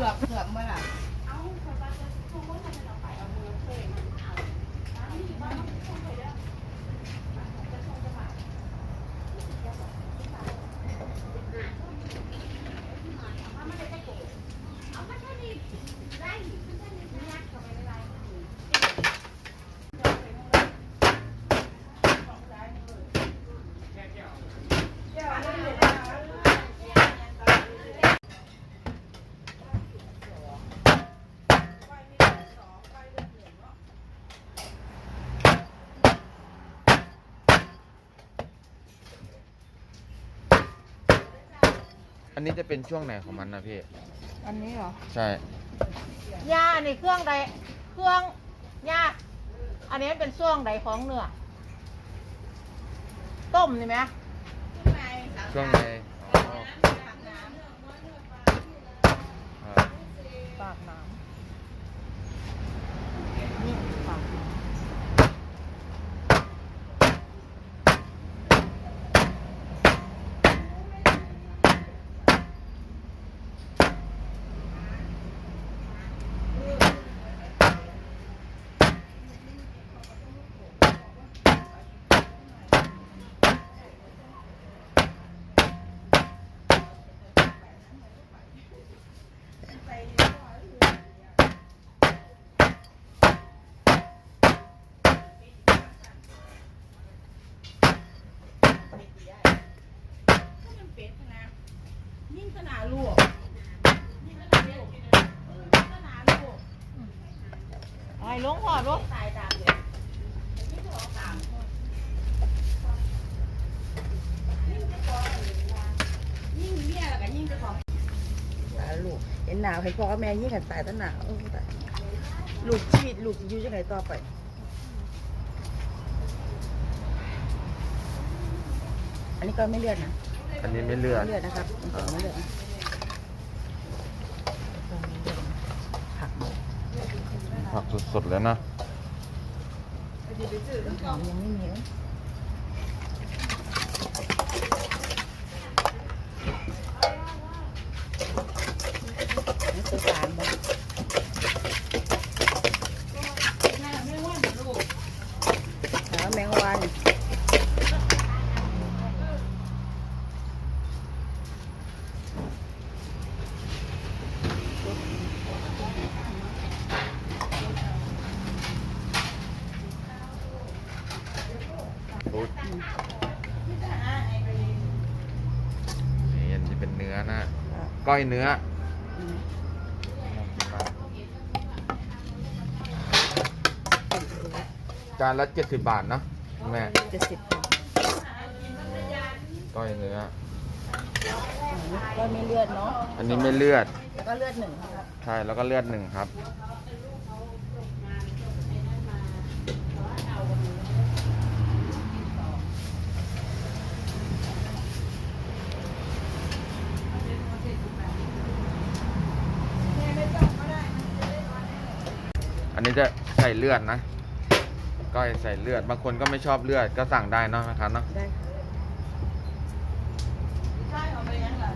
เกือบเกือบเมื่อไหร่ อั นนี้จะเป็นช่วงไหนของมันนะพี่ อันนี้เหรอใช่ยาในเครื่องใดเครื่องยาอันนี้เป็นช่วงใดของเนื้อต้มนี่ไหมช่วงไหนอ๋อครับ ปากน้ำนี่ปากน้ ยิ่งขนาดลูกำไอ้ลงหอดลูกตายตามเลยยิ่งเบี้ยแล้วก็ยิ่งจะของตายลูกเห็นหนาวให้พ่อกับแม่ยิ่งกันตายตั้งหนาวเออตายลูกชีวิตลูกจะอยู่ยังไงต่อไปอันนี้ก็ไม่เลือดนะ อันนี้ไม่เลือดไม่เลือดนะครับมันก็ไม่เลือดนะผักหมดผักสดๆเลยนะยังไม่มีเอ้ยนี่คือสารบ่หาแมงวัน อุ๊ยนี่อันนี้เป็นเนื้อนะ อะ ก้อยเนื้ออืมจานละเจ็ดสิบบาทเนาะแม่เจ็ดสิบค่ะก้อยเนื้ออันนี้ก็ไม่เลือดเนาะอันนี้ไม่เลือดแล้วก็เลือดหนึ่งครับใช่แล้วก็เลือดหนึ่งครับ อันนี้จะ ใส่เลือดนะ ก้อยใส่เลือด บางคนก็ไม่ชอบเลือดก็สั่งได้เนาะนะครับเนาะ ได้ค่ะ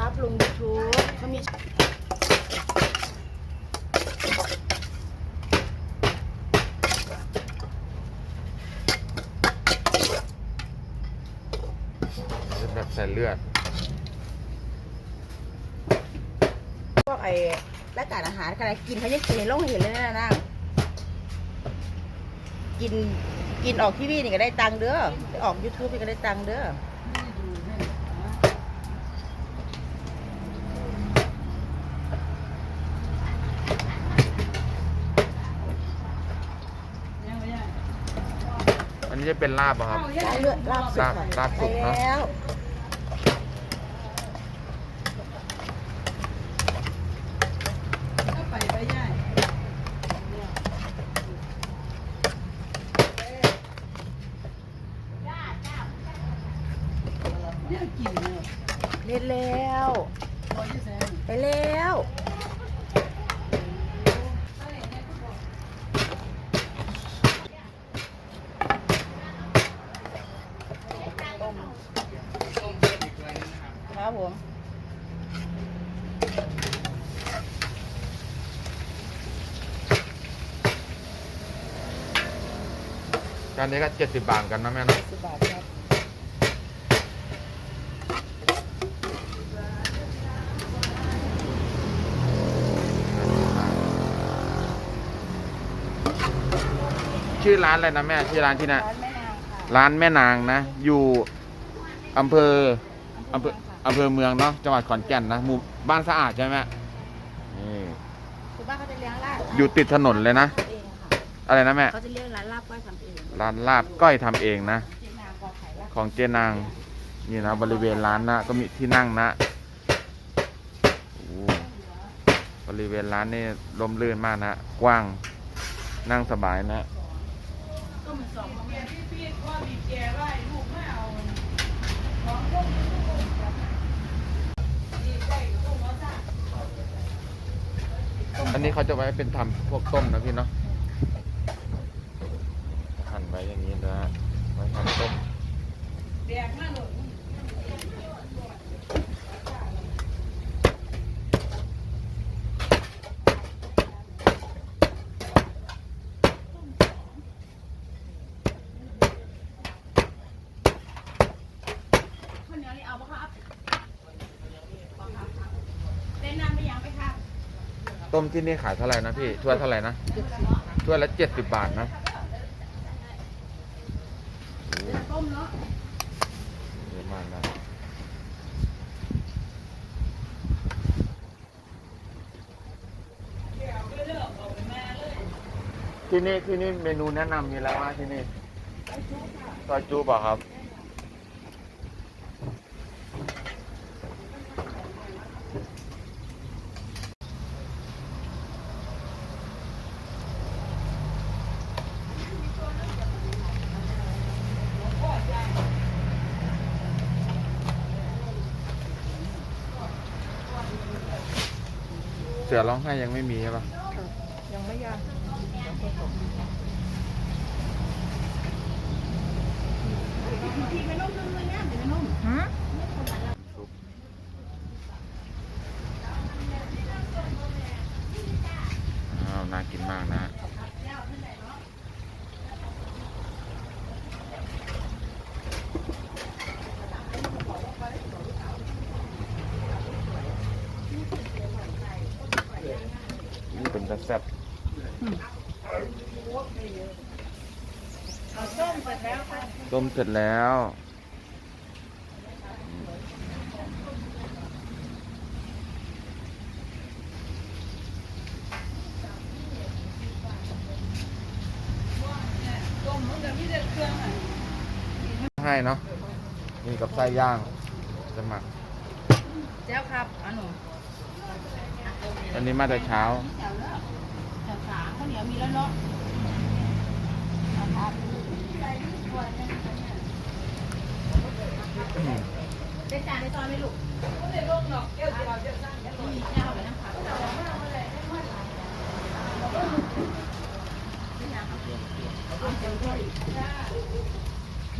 อัพลงยูทูบเขามีแบบใส่เลือด พวกไอ้ รายการอาหารขนาดกินเขายังกินในโรงเห็นเลยนะนางกินกินออกทีวีนี่ก็ได้ตังค์เด้อไปออกยูทูบนี่ก็ได้ตังค์เด้ออันนี้จะเป็นลาบเหรอครับ ได้เลือดลาบสุกค่ะลาบสุกไปเนอะ แล้ว แล้ว ไปแล้วครับผมการนี้ก็เจ็ดสิบบาทกันนะแม่เนาะสิบบาท ชื่อร้านอะไรนะแม่ชื่อร้านที่ไหนะร้านแม่นางค่ะร้านแม่นางนะ อยู่อำเภออำเภออำเภอเมืองเนาะจังหวัดขอนแก่นนะหมู่บ้านสะอาดใช่ไหมนี่คือบ้านเขาจะเลี้ยงลาบอยู่ติดถนนเลยนะ ทำเองค่ะอะไรนะแม่เขาจะเลี้ยงร้านลาบก้อยทำเองร้านลาบก้อยทำเองนะ เจ๊นางกอไข่ลาบของเจนางนี่นะบริเวณร้านนะ ก็มีที่นั่งนะโอ้บริเวณร้านนี่ลมลื่นมากนะ กว้างนั่งสบายนะ ก็มันสองอันนี้เขาจะไว้เป็นทำพวกต้มนะพี่เนาะหั่นไว้อย่างนี้นะฮะไว้ทำต้มแดกมากเลย ข้าวเหนียวนี่เอาปะครับเต้นน้ำไม่ยังไปครับต้มที่นี่ขายเท่าไหร่นะพี่ถ้วยเท่าไหร่นะถ้วยละเจ็ดสิบบาทนะโอ้ต้มเนาะเยอะมากนะที่นี่ที่นี่เมนูแนะนำมีอะไรบ้างที่นี่ซอยจูเปล่ะครับ เสือร้องไห้ยังไม่มีใช่ปะ ยังไม่ยังพี่ไม่นุ่มเลยเนี่ยเดี๋ยวไม่นุ่ม หืม ซุปอ้าวน่ากินมากนะ นี่เป็นตะแซ่บต้มเสร็จแล้วค่ะต้มเสร็จแล้ว ให้เนาะนี่กับไส้ย่าง จะหมัก เจ้าครับอันหนูอันนี้มาแต่เช้า เหนียวมีแล้วเนาะนะครับได้จานได้ตอนไหมลูกไม่ได้ลงหรอกเจ้าเจ้าเจ้าเจ้าไปนั่งผัก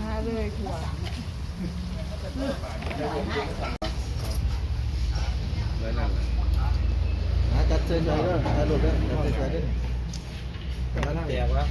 มาเลยถั่วจัดเชิญเลยเด้อจัดรูปเด้อจัดเชิญเด้อแต่ว่านั่ง แจกวะ